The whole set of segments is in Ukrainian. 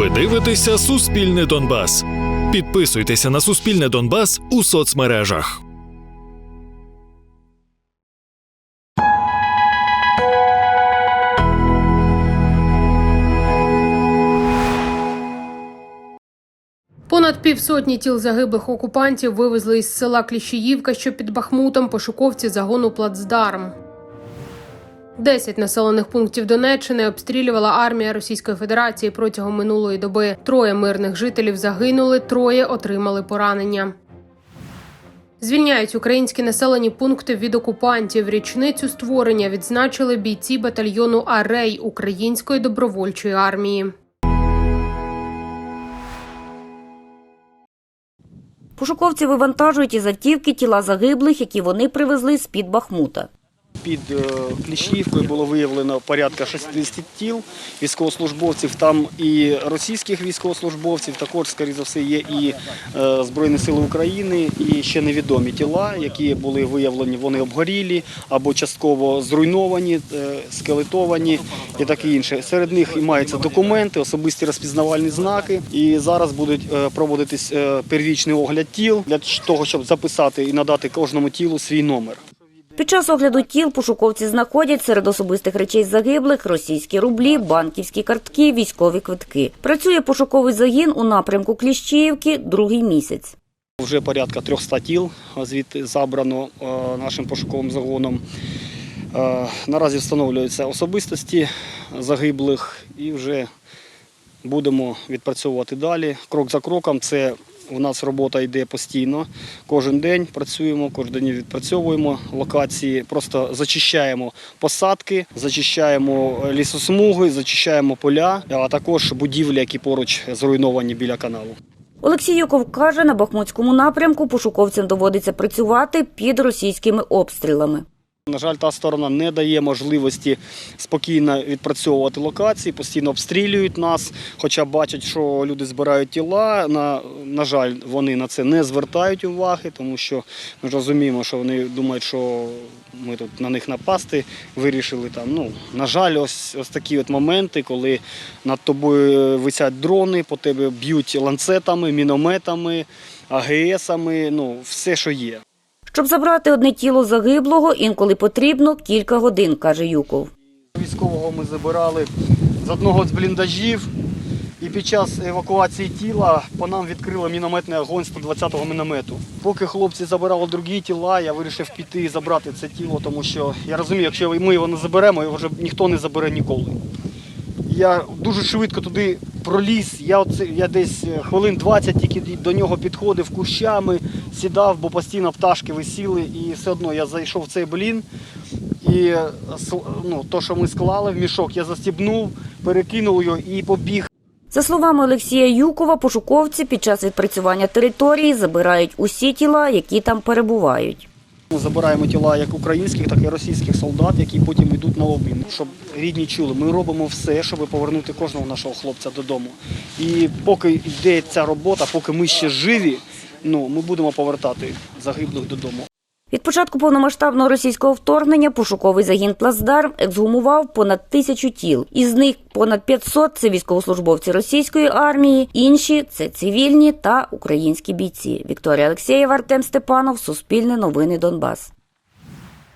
Ви дивитеся Суспільне Донбас. Підписуйтеся на Суспільне Донбас у соцмережах. Понад півсотні тіл загиблих окупантів вивезли із села Кліщіївка, що під Бахмутом, пошуковці загону Плацдарм. Десять населених пунктів Донеччини обстрілювала армія Російської Федерації протягом минулої доби. Троє мирних жителів загинули, троє отримали поранення. Звільняють українські населені пункти від окупантів. Річницю створення відзначили бійці батальйону Арей Української добровольчої армії. Пошуковці вивантажують із автівки тіла загиблих, які вони привезли з-під Бахмута. Під е, Кліщівкою було виявлено порядка 60 тіл військовослужбовців. Там і російських військовослужбовців, також, скоріше за все, є і е, Збройні Сили України, і ще невідомі тіла, які були виявлені, вони обгорілі або частково зруйновані, е, скелетовані і таке інше. Серед них і маються документи, особисті розпізнавальні знаки. І зараз будуть проводитись первічний огляд тіл для того, щоб записати і надати кожному тілу свій номер. Під час огляду тіл пошуковці знаходять серед особистих речей загиблих російські рублі, банківські картки, військові квитки. Працює пошуковий загін у напрямку Кліщіївки другий місяць. Вже порядка 300 тіл звідти забрано е, нашим пошуковим загоном. Е, Наразі встановлюються особистості загиблих і вже будемо відпрацьовувати далі. Крок за кроком. Це у нас робота йде постійно. Кожен день працюємо, кожен день відпрацьовуємо локації, просто зачищаємо посадки, зачищаємо лісосмуги, зачищаємо поля, а також будівлі, які поруч зруйновані біля каналу. Олексій Юков каже, на Бахмутському напрямку пошуковцям доводиться працювати під російськими обстрілами. На жаль, та сторона не дає можливості спокійно відпрацьовувати локації, постійно обстрілюють нас, хоча бачать, що люди збирають тіла. На, на жаль, вони на це не звертають уваги, тому що ми розуміємо, що вони думають, що ми тут на них напасти вирішили там. Ну, на жаль, ось, ось такі от моменти, коли над тобою висять дрони, по тебе б'ють ланцетами, мінометами, АГСами, ну, все, що є. Щоб забрати одне тіло загиблого, інколи потрібно кілька годин, каже Юков. Військового ми забирали з одного з бліндажів. І під час евакуації тіла по нам відкрили мінометний огонь 120-го міномету. Поки хлопці забирали другі тіла, я вирішив піти і забрати це тіло, тому що я розумію, якщо ми його не заберемо, його вже ніхто не забере ніколи. Я дуже швидко туди проліз. Я, оце, я десь хвилин 20 тільки до нього підходив кущами, сідав, бо постійно пташки висіли, і все одно я зайшов в цей блін. І е, ну, то, що ми склали в мішок, я застібнув, перекинув його і побіг. За словами Олексія Юкова, пошуковці під час відпрацювання території забирають усі тіла, які там перебувають. Ми забираємо тіла як українських, так і російських солдат, які потім йдуть на обмін. Щоб рідні чули, ми робимо все, щоб повернути кожного нашого хлопця додому. І поки йде ця робота, поки ми ще живі, ну ми будемо повертати загиблих додому. Від початку повномасштабного російського вторгнення пошуковий загін Плацдарм ексгумував понад тисячу тіл. Із них понад 500 – це військовослужбовці російської армії, інші – це цивільні та українські бійці. Вікторія Олексєєва, Артем Степанов, Суспільне новини Донбас.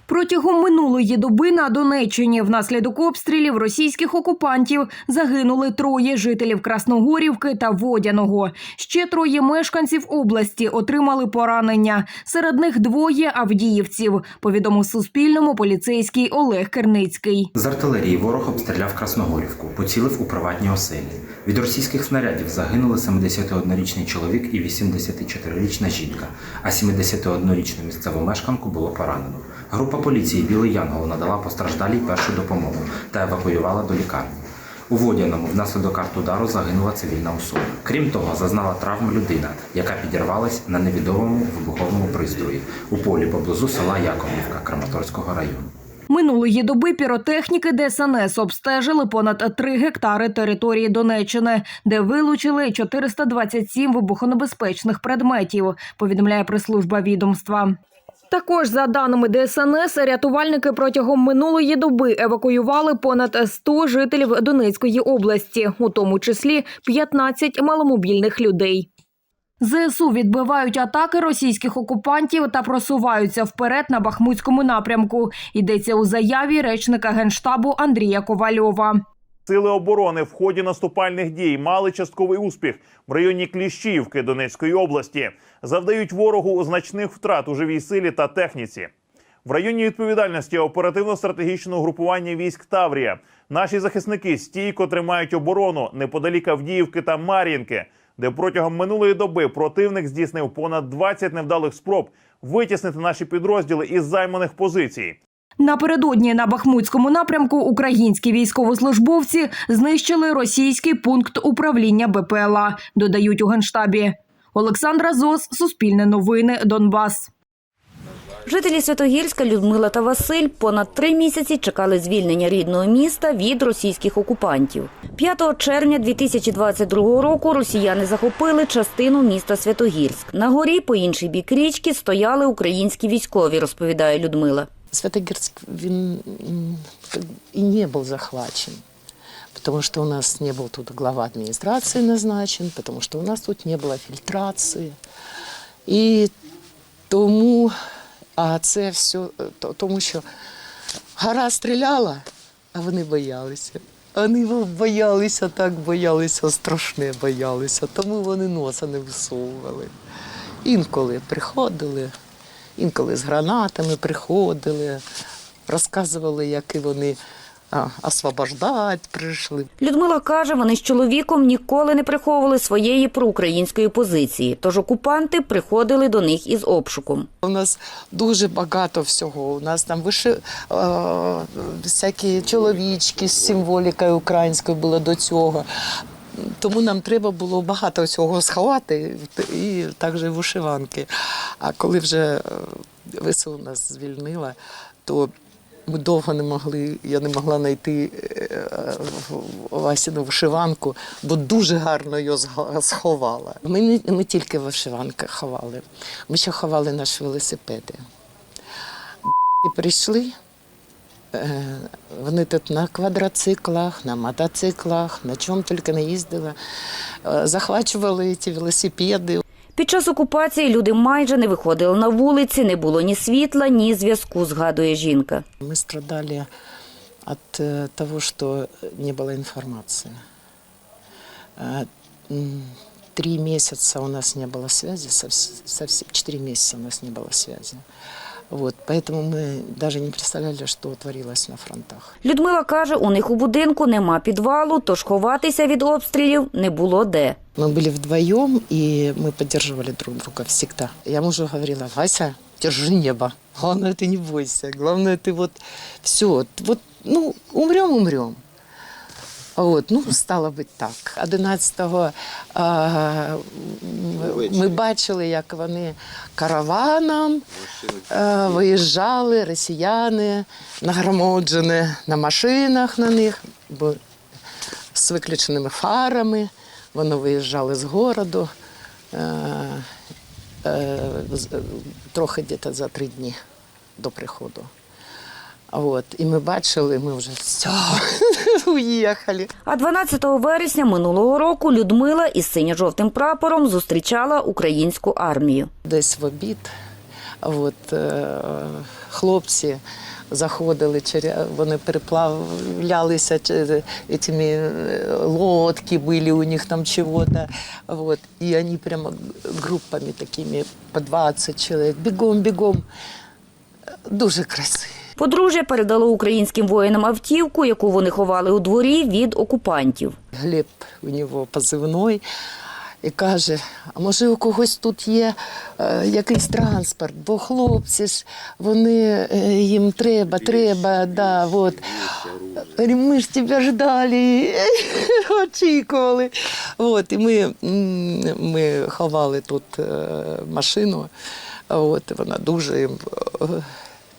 Протягом минулої доби на Донеччині внаслідок обстрілів російських окупантів загинули троє жителів Красногорівки та Водяного. Ще троє мешканців області отримали поранення. Серед них двоє авдіївців. Повідомив Суспільному поліцейський Олег Керницький. З артилерії ворог обстріляв Красногорівку, поцілив у приватні оселі. Від російських снарядів загинули 71-річний чоловік і 84-річна жінка, а 71-річну місцеву мешканку було поранено. Група поліції Білий Янгол надала постраждалій першу допомогу та евакуювала до лікарні. У Водяному внаслідок артудару загинула цивільна особа. Крім того, зазнала травм людина, яка підірвалась на невідомому вибуховому пристрої у полі поблизу села Яковлівка Краматорського району. Минулої доби піротехніки ДСНС обстежили понад 3 гектари території Донеччини, де вилучили 427 вибухонебезпечних предметів, повідомляє прес-служба відомства. Також за даними ДСНС, рятувальники протягом минулої доби евакуювали понад 100 жителів Донецької області, у тому числі 15 маломобільних людей. ЗСУ відбивають атаки російських окупантів та просуваються вперед на Бахмутському напрямку. Йдеться у заяві речника генштабу Андрія Ковальова. Сили оборони в ході наступальних дій мали частковий успіх в районі Кліщіївки Донецької області, завдають ворогу значних втрат у живій силі та техніці. В районі відповідальності оперативно-стратегічного групування військ Таврія наші захисники стійко тримають оборону неподалік Авдіївки та Мар'їнки, де протягом минулої доби противник здійснив понад 20 невдалих спроб витіснити наші підрозділи із займаних позицій. Напередодні на Бахмутському напрямку українські військовослужбовці знищили російський пункт управління БПЛА, додають у генштабі. Олександра Зос, Суспільне новини, Донбас. Жителі Святогірська Людмила та Василь понад три місяці чекали звільнення рідного міста від російських окупантів. 5 червня 2022 року росіяни захопили частину міста Святогірськ. На горі по інший бік річки стояли українські військові, розповідає Людмила. Святогірськ він і не був захвачен, потому что у нас не был тут глава администрации назначен, потому что у нас тут не було фільтрації. І тому, а це все, тому що гора стріляла, а вони боялися. Вони боялися, так боялися, страшне боялися, тому вони носа не висовували. Інколи приходили, інколи з гранатами приходили, розказували, як і вони а, освобождати прийшли. Людмила каже, вони з чоловіком ніколи не приховували своєї проукраїнської позиції, тож окупанти приходили до них із обшуком. У нас дуже багато всього. У нас там виши, всякі чоловічки з символікою українською було до цього. Тому нам треба було багато всього сховати і також вишиванки. А коли вже е, ВСУ нас звільнила, то ми довго не могли, я не могла знайти е, Васіну вишиванку, бо дуже гарно її сховала. Ми не ми тільки вишиванки ховали, ми ще ховали наші велосипеди. І прийшли. е, Вони тут на квадроциклах, на мотоциклах, на чому тільки не їздили. Е, Захвачували ці велосипеди. Під час окупації люди майже не виходили на вулиці, не було ні світла, ні зв'язку, згадує жінка. Мы страдали от э, того, что не было информации. Э, м, Три месяца у нас не было связи, совс- совсем четыре месяца у нас не было связи. Вот, поэтому мы даже не представляли, что творилось на фронтах. Людмила каже, у них у будинку нема підвалу, тож ховатися від обстрілів не було де. Мы были вдвоем, и мы поддерживали друг друга всегда. Я мужу говорила, Вася, держи небо. Главное, ты не бойся. Главное, ты вот все, вот, ну, умрем, умрем. Вот, ну, стало бути так. 11-го а, ми- бачили, як вони караваном а, виїжджали, росіяни, нагромоджені на машинах на них, бо з виключеними фарами. Вони виїжджали з городу е, е, з- трохи десь за три дні до приходу. От, і ми бачили, ми вже все, уїхали. А 12 вересня минулого року Людмила із синьо-жовтим прапором зустрічала українську армію. Десь в обід. От, е, хлопці заходили, вони переплавлялися цими е, лодки були у них там чего-то. Вот, и они прямо группами такими по 20 чоловік. Бігом, бігом. Дуже красиво. Подружжя передало українським воїнам автівку, яку вони ховали у дворі від окупантів. Глеб у нього позивний. І каже: а може у когось тут є е, якийсь транспорт, бо хлопці ж вони е, їм треба, треба, да, от. Ми ж тебе ждали, очікували. От, і ми, ми ховали тут е, машину, от, вона дуже їм.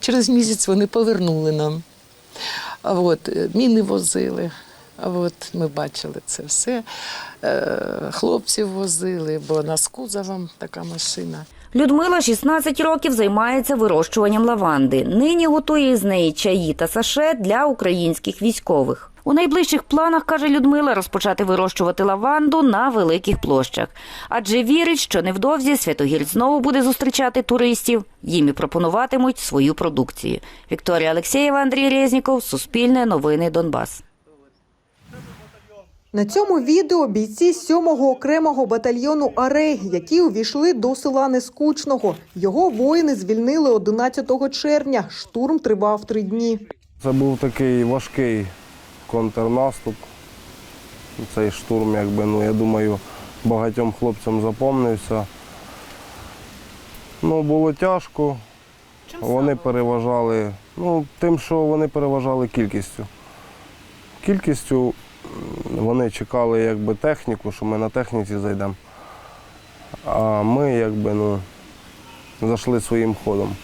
Через місяць вони повернули нам. От, е, міни возили. От, ми бачили це все. Е, Хлопців возили, бо на кузовом така машина. Людмила 16 років займається вирощуванням лаванди. Нині готує з неї чаї та саше для українських військових. У найближчих планах, каже Людмила, розпочати вирощувати лаванду на великих площах. Адже вірить, що невдовзі Святогір знову буде зустрічати туристів. Їм і пропонуватимуть свою продукцію. Вікторія Алексєєва, Андрій Резніков, Суспільне новини Донбас. На цьому відео бійці 7-го окремого батальйону Арей, які увійшли до села Нескучного. Його воїни звільнили 11 червня. Штурм тривав три дні. Це був такий важкий контрнаступ. Цей штурм, якби, ну, я думаю, багатьом хлопцям запомнився. Ну, було тяжко. вони переважали, ну, тим, що вони переважали кількістю. Кількістю вони чекали якби, техніку, що ми на техніці зайдемо. А ми якби, ну, зайшли своїм ходом.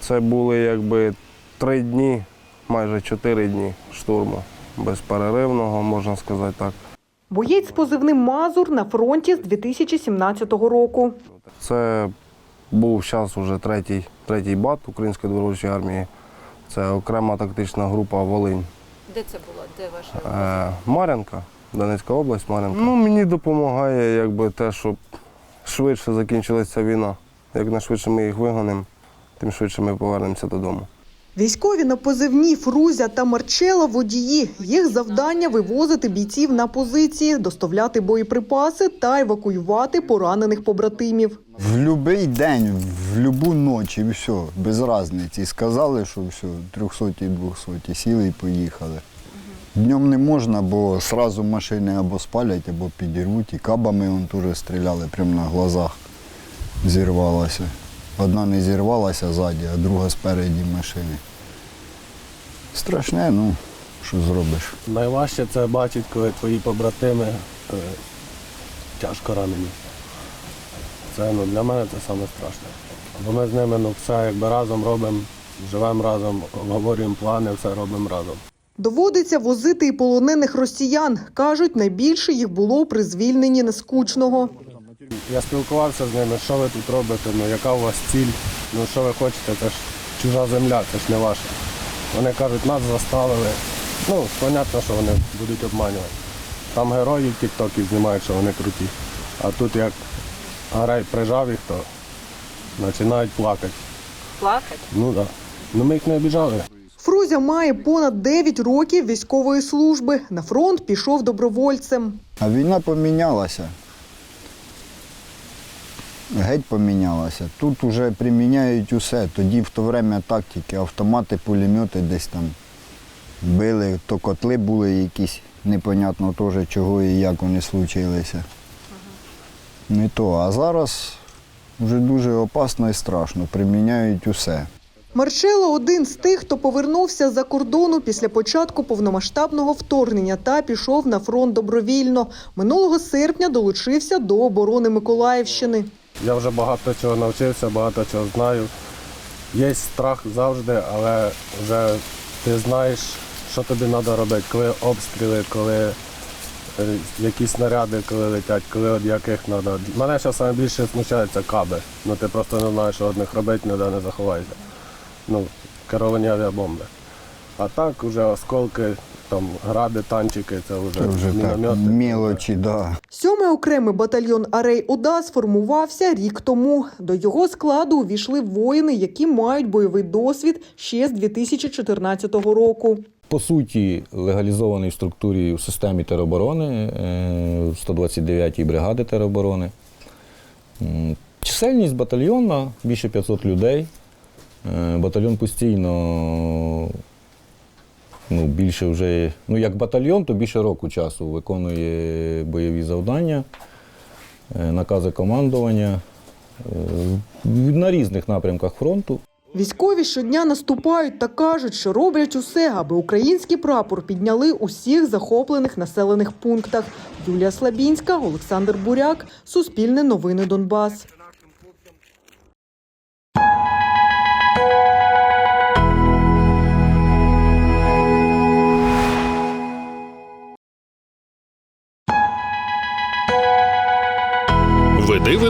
Це були якби три дні, майже чотири дні штурму. Безперервного, можна сказати так. Боєць з позивним Мазур на фронті з 2017 року. Це був зараз уже третій, третій бат Української добровольчої армії. Це окрема тактична група Волинь. Де це було? Де ваша? Е, Мар'янка, Донецька область, Мар'янка. Ну, мені допомагає якби, те, щоб швидше закінчилася війна. Як найшвидше ми їх вигонимо, тим швидше ми повернемося додому. Військові на позивні Фрузя та Марчела водії. Їх завдання вивозити бійців на позиції, доставляти боєприпаси та евакуювати поранених побратимів. В будь-який день, в будь-яку ніч, і все, без різниці. Сказали, що все, 300 200 сіли і поїхали. Днем не можна, бо одразу машини або спалять, або підірвуть. І кабами вон теж стріляли прямо на глазах. Зірвалася. Одна не зірвалася ззаді, а друга спереді машини. Страшне, ну, що зробиш. Найважче це бачити, коли твої побратими е, тяжко ранені. Це ну, для мене це саме страшне. Бо ми з ними ну, все якби разом робимо, живемо разом, обговорюємо плани, все робимо разом. Доводиться возити і полонених росіян. Кажуть, найбільше їх було при звільненні Нескучного. Я спілкувався з ними, що ви тут робите, ну яка у вас ціль, ну що ви хочете, це ж чужа земля, це ж не ваша. Вони кажуть, нас заставили. Ну, понятно, що вони будуть обманювати. Там герої в тіктокі знімають, що вони круті. А тут як Гарай прижав їх, то починають плакати. Плакать? Ну так. Да. Ну ми їх не обіжали. Фрузя має понад 9 років військової служби. На фронт пішов добровольцем. А війна помінялася. Геть помінялася. Тут вже приміняють усе. Тоді в то время тактики, автомати, пулемети десь там били, то котли були якісь, непонятно теж чого і як вони случилися. Не то. А зараз вже дуже опасно і страшно. Приміняють усе. Марчело один з тих, хто повернувся за кордону після початку повномасштабного вторгнення та пішов на фронт добровільно. Минулого серпня долучився до оборони Миколаївщини. Я вже багато чого навчився, багато чого знаю. Є страх завжди, але вже ти знаєш, що тобі треба робити, коли обстріли, коли е, якісь снаряди, коли летять, коли від яких треба. Мене зараз найбільше смущаються каби. Ну ти просто не знаєш, що від них робити, ніде не заховаєшся. Ну, керовані авіабомби. А так вже осколки, там гради, танчики, це вже, Це вже так, мілочі, да. Сьомий окремий батальйон Арей ОДА сформувався рік тому. До його складу увійшли воїни, які мають бойовий досвід ще з 2014 року. по суті легалізований в структурі в системі тероборони е, 129-ї бригади тероборони. Чисельність батальйона більше 500 людей. Е, Батальйон постійно ну, більше вже, ну як батальйон, то більше року часу виконує бойові завдання, е, накази командування е, на різних напрямках фронту. Військові щодня наступають та кажуть, що роблять усе, аби український прапор підняли у всіх захоплених населених пунктах. Юлія Слабінська, Олександр Буряк, Суспільне новини Донбас.